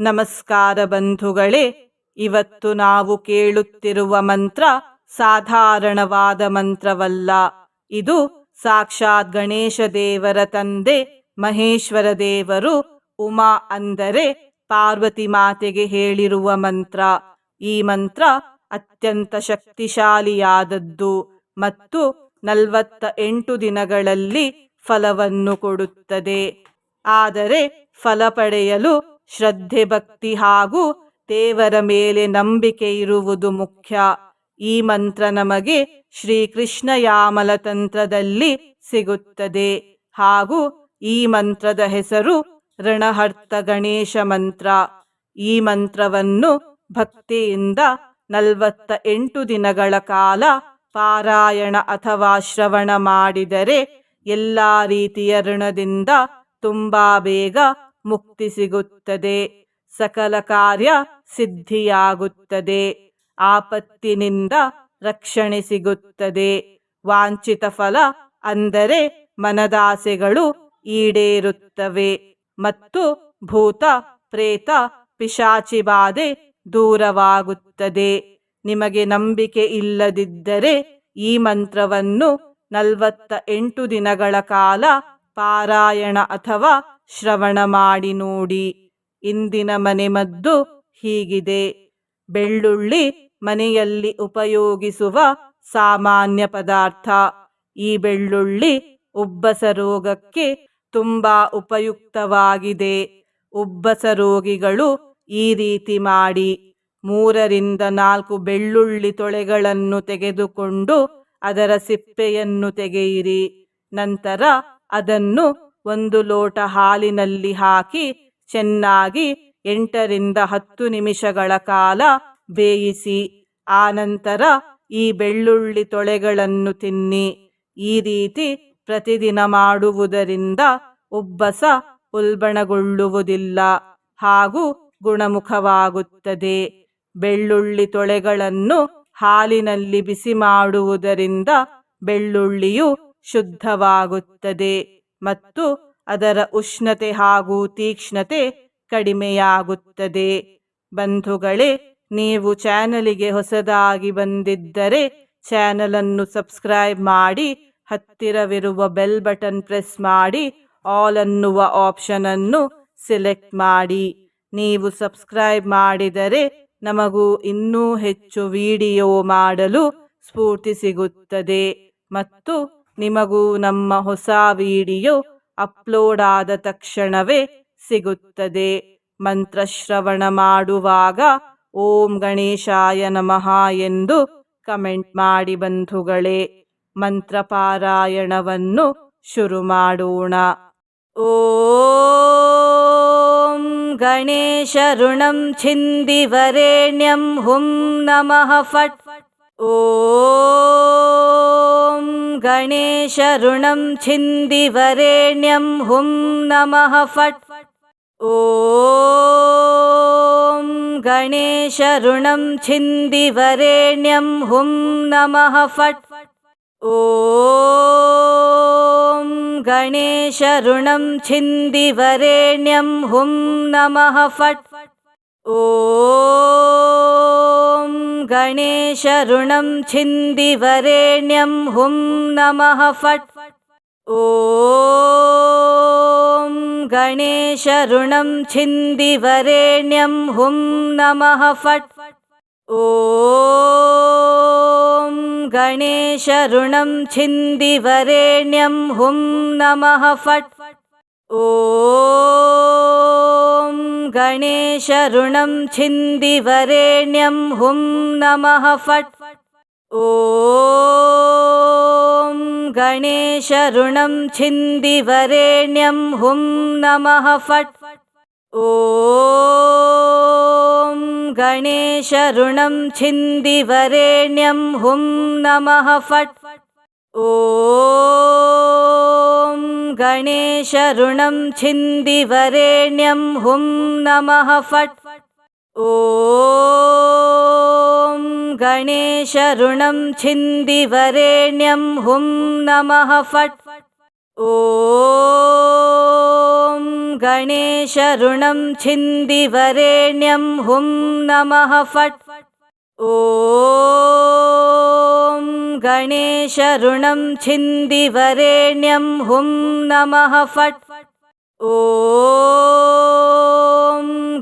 ನಮಸ್ಕಾರ ಬಂಧುಗಳೇ, ಇವತ್ತು ನಾವು ಕೇಳುತ್ತಿರುವ ಮಂತ್ರ ಸಾಧಾರಣವಾದ ಮಂತ್ರವಲ್ಲ. ಇದು ಸಾಕ್ಷಾತ್ ಗಣೇಶ ದೇವರ ತಂದೆ ಮಹೇಶ್ವರ ದೇವರು ಉಮಾ ಅಂದರೆ ಪಾರ್ವತಿ ಮಾತೆಗೆ ಹೇಳಿರುವ ಮಂತ್ರ. ಈ ಮಂತ್ರ ಅತ್ಯಂತ ಶಕ್ತಿಶಾಲಿಯಾದದ್ದು ಮತ್ತು ನಲವತ್ತ ಎಂಟು ದಿನಗಳಲ್ಲಿ ಫಲವನ್ನು ಕೊಡುತ್ತದೆ. ಆದರೆ ಫಲ ಪಡೆಯಲು ಶ್ರದ್ಧೆ ಭಕ್ತಿ ಹಾಗೂ ದೇವರ ಮೇಲೆ ನಂಬಿಕೆ ಇರುವುದು ಮುಖ್ಯ. ಈ ಮಂತ್ರ ನಮಗೆ ಶ್ರೀಕೃಷ್ಣ ಯಾಮಲ ತಂತ್ರದಲ್ಲಿ ಸಿಗುತ್ತದೆ. ಹಾಗೂ ಈ ಮಂತ್ರದ ಹೆಸರು ಋಣಹರ್ತ ಗಣೇಶ ಮಂತ್ರ. ಈ ಮಂತ್ರವನ್ನು ಭಕ್ತಿಯಿಂದ ನಲವತ್ತ ಎಂಟು ದಿನಗಳ ಕಾಲ ಪಾರಾಯಣ ಅಥವಾ ಶ್ರವಣ ಮಾಡಿದರೆ ಎಲ್ಲ ರೀತಿಯ ಋಣದಿಂದ ತುಂಬಾ ಬೇಗ ಮುಕ್ತಿ ಸಿಗುತ್ತದೆ ಸಕಲ ಕಾರ್ಯ ಸಿದ್ಧಿಯಾಗುತ್ತದೆ. ಆಪತ್ತಿನಿಂದ ರಕ್ಷಣೆ ಸಿಗುತ್ತದೆ. ವಾಂಛಿತ ಫಲ ಅಂದರೆ ಮನದಾಸೆಗಳು ಈಡೇರುತ್ತವೆ. ಮತ್ತು ಭೂತ, ಪ್ರೇತ, ಪಿಶಾಚಿ ಬಾಧೆ ದೂರವಾಗುತ್ತದೆ. ನಿಮಗೆ ನಂಬಿಕೆ ಇಲ್ಲದಿದ್ದರೆ ಈ ಮಂತ್ರವನ್ನು ನಲವತ್ತ ಎಂಟು ದಿನಗಳ ಕಾಲ ಪಾರಾಯಣ ಅಥವಾ ಶ್ರವಣ ಮಾಡಿ ನೋಡಿ. ಇಂದಿನ ಮನೆಮದ್ದು ಹೀಗಿದೆ. ಬೆಳ್ಳುಳ್ಳಿ ಮನೆಯಲ್ಲಿ ಉಪಯೋಗಿಸುವ ಸಾಮಾನ್ಯ ಪದಾರ್ಥ. ಈ ಬೆಳ್ಳುಳ್ಳಿ ಉಬ್ಬಸ ರೋಗಕ್ಕೆ ತುಂಬಾ ಉಪಯುಕ್ತವಾಗಿದೆ. ಉಬ್ಬಸ ರೋಗಿಗಳು ಈ ರೀತಿ ಮಾಡಿ ಮೂರರಿಂದ ನಾಲ್ಕು ಬೆಳ್ಳುಳ್ಳಿ ತೊಳೆಗಳನ್ನು ತೆಗೆದುಕೊಂಡು ಅದರ ಸಿಪ್ಪೆಯನ್ನು ತೆಗೆಯಿರಿ. ನಂತರ ಅದನ್ನು ಒಂದು ಲೋಟ ಹಾಲಿನಲ್ಲಿ ಹಾಕಿ ಚೆನ್ನಾಗಿ ಎಂಟರಿಂದ ಹತ್ತು ನಿಮಿಷಗಳ ಕಾಲ ಬೇಯಿಸಿ ಆನಂತರ ಈ ಬೆಳ್ಳುಳ್ಳಿ ತೊಳೆಗಳನ್ನು ತಿನ್ನಿ. ಈ ರೀತಿ ಪ್ರತಿದಿನ ಮಾಡುವುದರಿಂದ ಉಬ್ಬಸ ಉಲ್ಬಣಗೊಳ್ಳುವುದಿಲ್ಲ ಹಾಗೂ ಗುಣಮುಖವಾಗುತ್ತದೆ. ಬೆಳ್ಳುಳ್ಳಿ ತೊಳೆಗಳನ್ನು ಹಾಲಿನಲ್ಲಿ ಬಿಸಿ ಮಾಡುವುದರಿಂದ ಬೆಳ್ಳುಳ್ಳಿಯು ಶುದ್ಧವಾಗುತ್ತದೆ. ಮತ್ತು ಅದರ ಉಷ್ಣತೆ ಹಾಗೂ ತೀಕ್ಷ್ಣತೆ ಕಡಿಮೆಯಾಗುತ್ತದೆ. ಬಂಧುಗಳೇ, ನೀವು ಚಾನಲಿಗೆ ಹೊಸದಾಗಿ ಬಂದಿದ್ದರೆ ಚಾನಲನ್ನು ಸಬ್ಸ್ಕ್ರೈಬ್ ಮಾಡಿ, ಹತ್ತಿರವಿರುವ ಬೆಲ್ ಬಟನ್ ಪ್ರೆಸ್ ಮಾಡಿ, ಆಲ್ ಅನ್ನುವ ಆಪ್ಷನ್ ಅನ್ನು ಸೆಲೆಕ್ಟ್ ಮಾಡಿ. ನೀವು ಸಬ್ಸ್ಕ್ರೈಬ್ ಮಾಡಿದರೆ ನಮಗೂ ಇನ್ನೂ ಹೆಚ್ಚು ವಿಡಿಯೋ ಮಾಡಲು ಸ್ಫೂರ್ತಿ ಸಿಗುತ್ತದೆ. ಮತ್ತು ನಿಮಗೂ ನಮ್ಮ ಹೊಸ ವಿಡಿಯೋ ಅಪ್ಲೋಡ್ ಆದ ತಕ್ಷಣವೇ ಸಿಗುತ್ತದೆ. ಮಂತ್ರಶ್ರವಣ ಮಾಡುವಾಗ ಓಂ ಗಣೇಶಾಯ ನಮಃ ಎಂದು ಕಮೆಂಟ್ ಮಾಡಿ ಬಂಧುಗಳೇ ಮಂತ್ರ ಪಾರಾಯಣವನ್ನು ಶುರು ಮಾಡೋಣ. ಓಂ ಗಣೇಶ ಋಣಂ ಋಣಂ ಛಿಂದಿವರೇಣ್ಯಂ ಹುಂ ನಮಃ ಫಟ್ ॐ गणेशऋणं छिन्दिवरेण्यं हुं नमः फट्। ॐ गणेशऋणं छिन्दिवरेण्यं हुं नमः फट्। ॐ गणेशऋणं छिन्दिवरेण्यं हुं नमः फट्। फट् ॐ गणेशऋणं छिन्दिवरेण्यं हुं नमः फट्। ॐ गणेशऋणं छिन्दिवरेण्यं हुं नमः फट्। ॐ गणेशऋणं छिन्दिवरेण्यं हुं नमः फट्। ॐ गणेशऋणं छिन्दिवरेण्यं हुं नमः फट्। ॐ गणेशऋणं छिन्दिवरेण्यं हुं नमः फट्। ॐ गणेशऋणं छिन्दिवरेण्यं हुं नमः फट्। फट् ॐ गणेशऋणं छिन्दिवरेण्यं हुं नमः फट्। ॐ गणेशऋणं छिन्दिवरेण्यं हुं नमः फट्। ॐ गणेशऋणं छिन्दिवरेण्यं हुं नमः फट्। ॐ गणेशऋणं छिन्दिवरेण्यं हुं नमः फट्। ॐ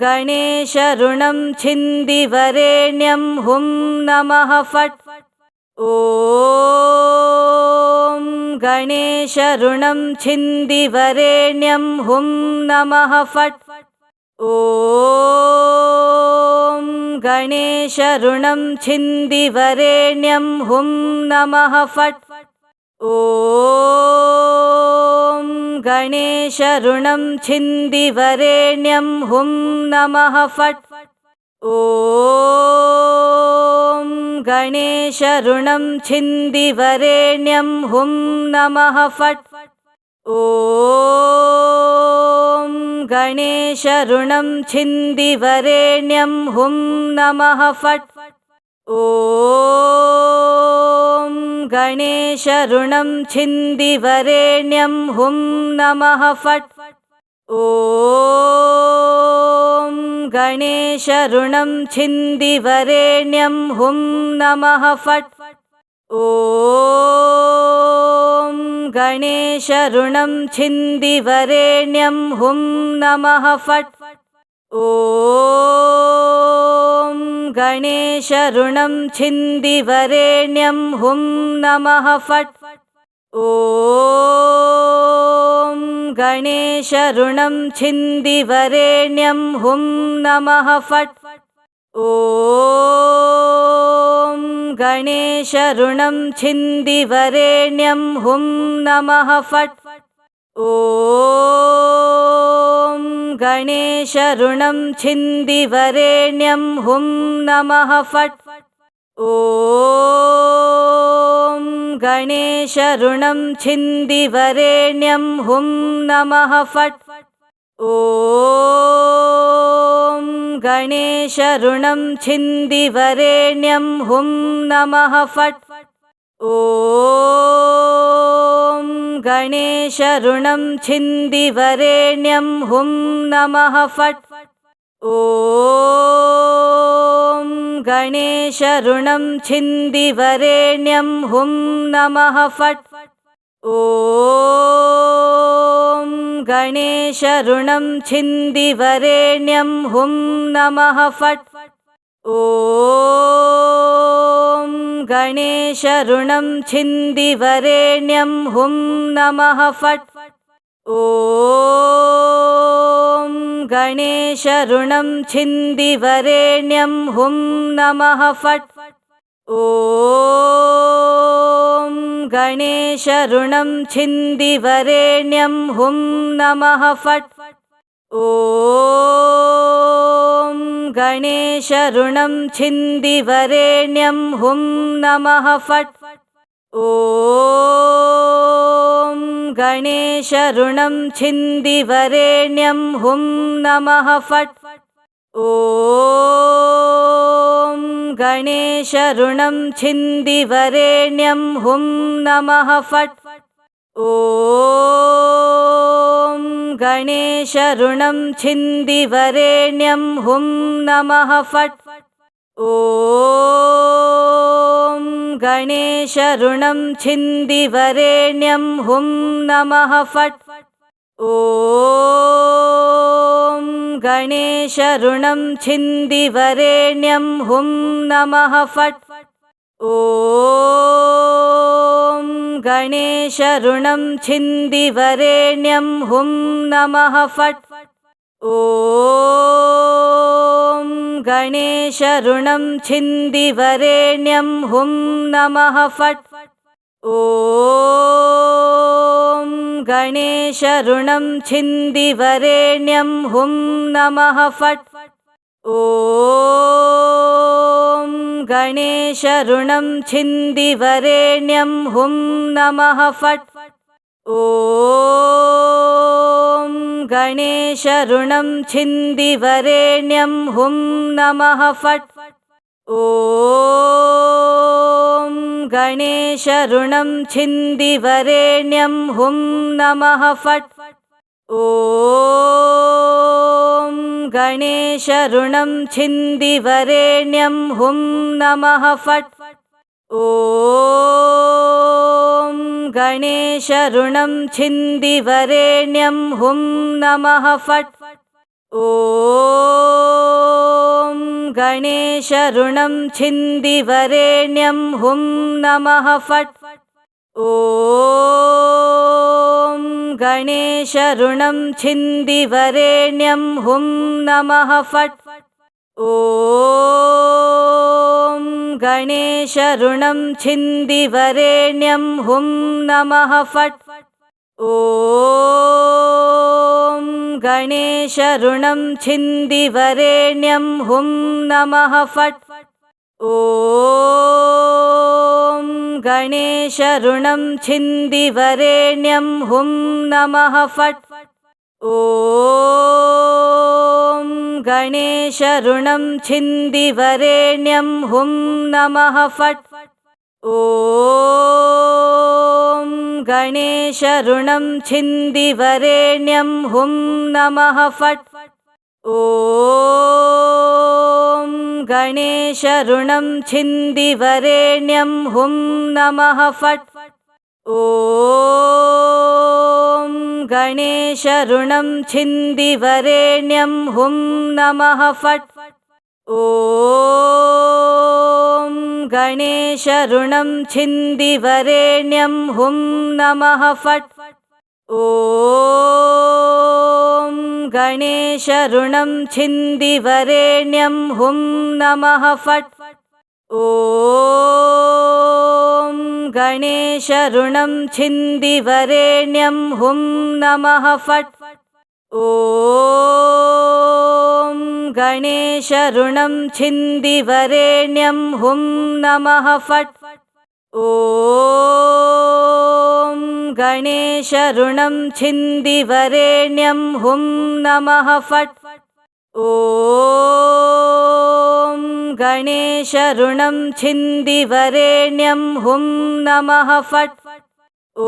गणेशऋणं छिन्दिवरेण्यं हुं नमः फट्। ॐ गणेशऋणं छिन्दिवरेण्यं हुं नमः फट् ॐ गणेशऋणं छिन्दिवरेण्यं हुं नमः फट्। ॐ गणेशऋणं छिन्दिवरेण्यं हुं नमः फट्। ॐ गणेशऋणं छिन्दिवरेण्यं हुं नमः फट् ॐ गणेशऋणं छिन्दिवरेण्यं हुं नमः फट्। ॐ गणेशऋणं छिन्दिवरेण्यं हुं नमः फट्। ॐ गणेशऋणं छिन्दिवरेण्यं हुं नमः फट् ॐ गणेशऋणं छिन्दिवरेण्यं हुं नमः फट्। ॐ गणेशऋणं छिन्दिवरेण्यं हुं नमः फट्। ॐ गणेशऋणं छिन्दिवरेण्यं हुं नमः फट् ॐ गणेशऋणं छिन्दिवरेण्यं हुं नमः फट्। ॐ गणेशऋणं छिन्दिवरेण्यं हुं नमः फट्। ॐ गणेशऋणं छिन्दिवरेण्यं हुं नमः फट् ॐ गणेशऋणं छिन्दिवरेण्यं हुं नमः फट्। ॐ गणेशऋणं छिन्दिवरेण्यं हुं नमः फट्। ॐ गणेशऋणं छिन्दिवरेण्यं हुं नमः फट् ॐ गणेशऋणं छिन्दिवरेण्यं हुं नमः फट्। ॐ गणेशऋणं छिन्दिवरेण्यं हुं नमः फट्। ॐ गणेशऋणं छिन्दिवरेण्यं हुं नमः फट् ॐ गणेशऋणं छिन्दिवरेण्यं हुं नमः फट्। ॐ गणेशऋणं छिन्दिवरेण्यं हुं नमः फट्। ॐ गणेशऋणं छिन्दिवरेण्यं हुं नमः फट् ॐ गणेशऋणं छिन्दिवरेण्यं हुं नमः फट्। ॐ गणेशऋणं छिन्दिवरेण्यं हुं नमः फट्। ॐ गणेशऋणं छिन्दिवरेण्यं हुं नमः फट् ॐ गणेशऋणं छिन्दिवरेण्यं हुं नमः फट्। ॐ गणेशऋणं छिन्दिवरेण्यं हुं नमः फट्। ॐ गणेशऋणं छिन्दिवरेण्यं हुं नमः फट्। ॐ गणेशऋणं छिन्दिवरेण्यं हुं नमः फट्। ॐ गणेशऋणं छिन्दिवरेण्यं हुं नमः फट्। ॐ गणेशऋणं छिन्दिवरेण्यं हुं नमः फट् ॐ गणेशऋणं छिन्दिवरेण्यं हुं नमः फट्। ॐ गणेशऋणं छिन्दिवरेण्यं हुं नमः फट्। ॐ गणेशऋणं छिन्दिवरेण्यं हुं नमः फट् ॐ गणेशऋणं छिन्दिवरेण्यं हुं नमः फट्। ॐ गणेशऋणं छिन्दिवरेण्यं हुं नमः फट्। ॐ गणेशऋणं छिन्दिवरेण्यं हुं नमः फट्। ॐ गणेशऋणं छिन्दिवरेण्यं हुं नमः फट्। ॐ गणेशऋणं छिन्दिवरेण्यं हुं नमः फट्। ॐ गणेशऋणं छिन्दिवरेण्यं हुं नमः फट्। ॐ गणेशऋणं छिन्दिवरेण्यं हुं नमः फट्। ॐ गणेशऋणं छिन्दिवरेण्यं हुं नमः फट्। ॐ गणेशऋणं छिन्दिवरेण्यं हुं नमः फट् ॐ गणेशऋणं छिन्दिवरेण्यं हुं नमः फट्। ॐ गणेशऋणं छिन्दिवरेण्यं हुं नमः फट्। ॐ गणेशऋणं छिन्दिवरेण्यं हुं नमः फट् ॐ गणेशऋणं छिन्दिवरेण्यं हुं नमः फट्। ॐ गणेशऋणं छिन्दिवरेण्यं हुं नमः फट्। ॐ गणेशऋणं छिन्दिवरेण्यं हुं नमः फट् ॐ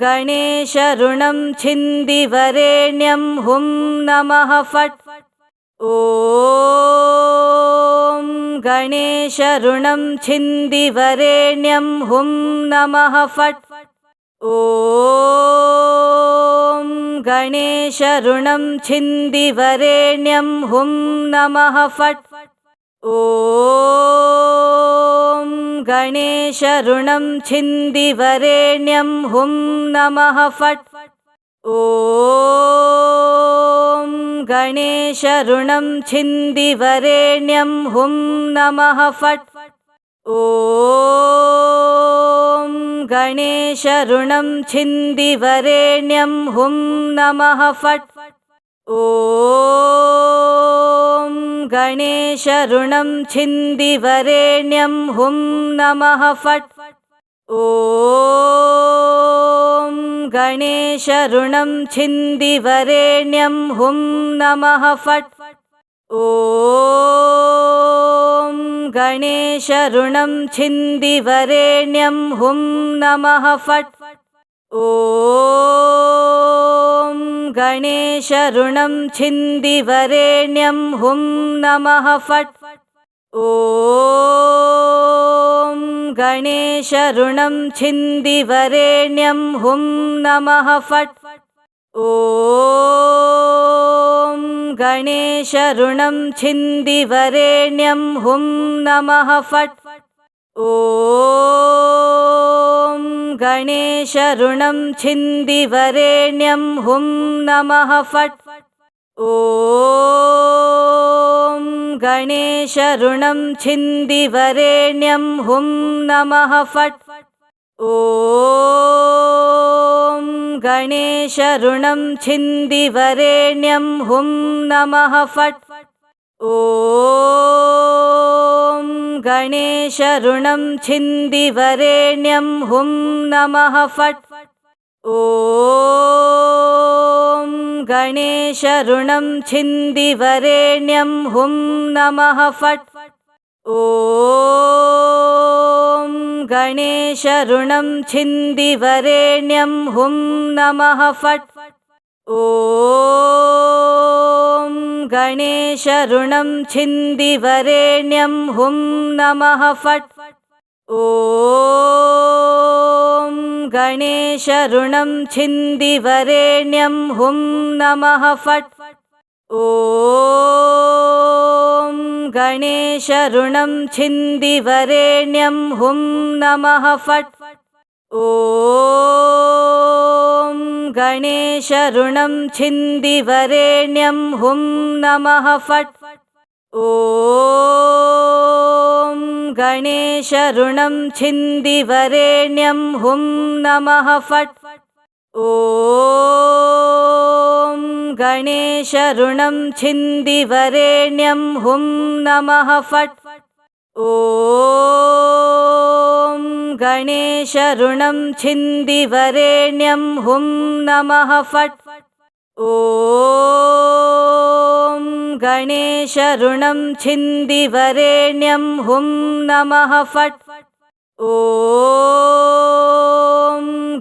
गणेशऋणं छिन्दिवरेण्यं हुं नमः फट्। ॐ गणेशऋणं छिन्दिवरेण्यं हुं नमः फट्। ॐ गणेशऋणं छिन्दिवरेण्यं हुं नमः फट् ॐ गणेशऋणं छिन्दिवरेण्यं हुं नमः फट्। ॐ गणेशऋणं छिन्दिवरेण्यं हुं नमः फट्। ॐ गणेशऋणं छिन्दिवरेण्यं हुं नमः फट् ॐ गणेशऋणं छिन्दिवरेण्यं हुं नमः फट्। ॐ गणेशऋणं छिन्दिवरेण्यं हुं नमः फट्। ॐ गणेशऋणं छिन्दिवरेण्यं हुं नमः फट् ॐ गणेशऋणं छिन्दिवरेण्यं हुं नमः फट्। ॐ गणेशऋणं छिन्दिवरेण्यं हुं नमः फट्। ॐ गणेशऋणं छिन्दिवरेण्यं हुं नमः फट् ॐ गणेशऋणं छिन्दिवरेण्यं हुं नमः फट्। ॐ गणेशऋणं छिन्दिवरेण्यं हुं नमः फट्। ॐ गणेशऋणं छिन्दिवरेण्यं हुं नमः फट् ॐ गणेशऋणं छिन्दिवरेण्यं हुं नमः फट्। ॐ गणेशऋणं छिन्दिवरेण्यं हुं नमः फट्। ॐ गणेशऋणं छिन्दिवरेण्यं हुं नमः फट् ॐ गणेशऋणं छिन्दिवरेण्यं हुं नमः फट्। ॐ गणेशऋणं छिन्दिवरेण्यं हुं नमः फट्। ॐ गणेशऋणं छिन्दिवरेण्यं हुं नमः फट् ॐ गणेशऋणं छिन्दिवरेण्यं हुं नमः फट्। ॐ गणेशऋणं छिन्दिवरेण्यं हुं नमः फट्। ॐ गणेशऋणं छिन्दिवरेण्यं हुं नमः फट् ॐ गणेशऋणं छिन्दिवरेण्यं हुं नमः फट्। ॐ गणेशऋणं छिन्दिवरेण्यं हुं नमः फट्। ॐ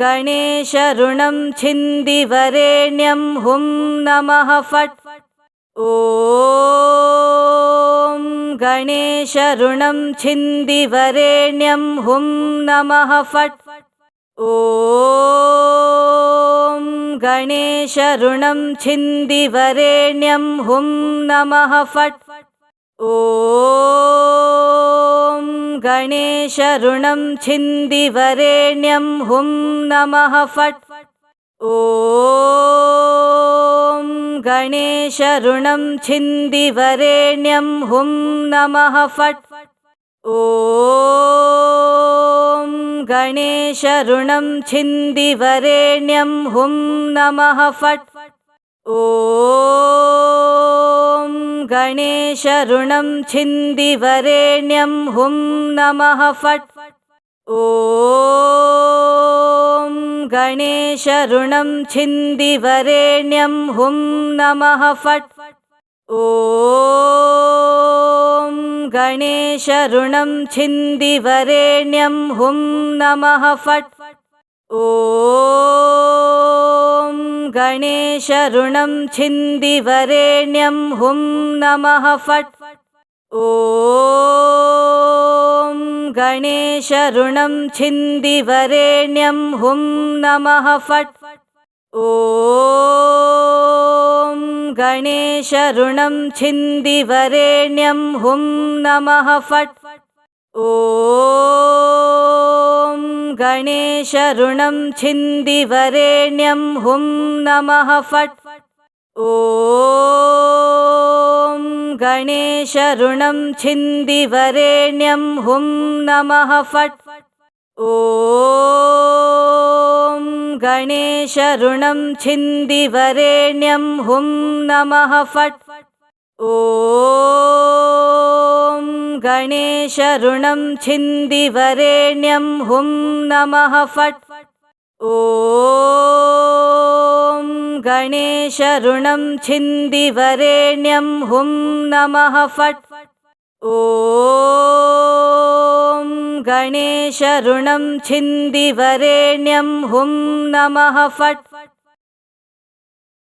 गणेशऋणं छिन्दिवरेण्यं हुं नमः फट् ॐ गणेशऋणं छिन्दिवरेण्यं हुं नमः फट्। ॐ गणेशऋणं छिन्दिवरेण्यं हुं नमः फट्। ॐ गणेशऋणं छिन्दिवरेण्यं हुं नमः फट् ॐ गणेशऋणं छिन्दिवरेण्यं हुं नमः फट्। ॐ गणेशऋणं छिन्दिवरेण्यं हुं नमः फट्। ॐ गणेशऋणं छिन्दिवरेण्यं हुं नमः फट् ॐ गणेशऋणं छिन्दिवरेण्यं हुं नमः फट्। ॐ गणेशऋणं छिन्दिवरेण्यं हुं नमः फट्। ॐ गणेशऋणं छिन्दिवरेण्यं हुं नमः फट्। ॐ गणेशऋणं छिन्दिवरेण्यं हुं नमः फट्। ॐ गणेशऋणं छिन्दिवरेण्यं हुं नमः फट्। ॐ गणेशऋणं छिन्दिवरेण्यं हुं नमः फट् ॐ गणेशऋणं छिन्दिवरेण्यं हुं नमः फट्। ॐ गणेशऋणं छिन्दिवरेण्यं हुं नमः फट्। ॐ गणेशऋणं छिन्दिवरेण्यं हुं नमः फट् ॐ गणेशऋणं छिन्दिवरेण्यं हुं नमः फट्। ॐ गणेशऋणं छिन्दिवरेण्यं हुं नमः फट्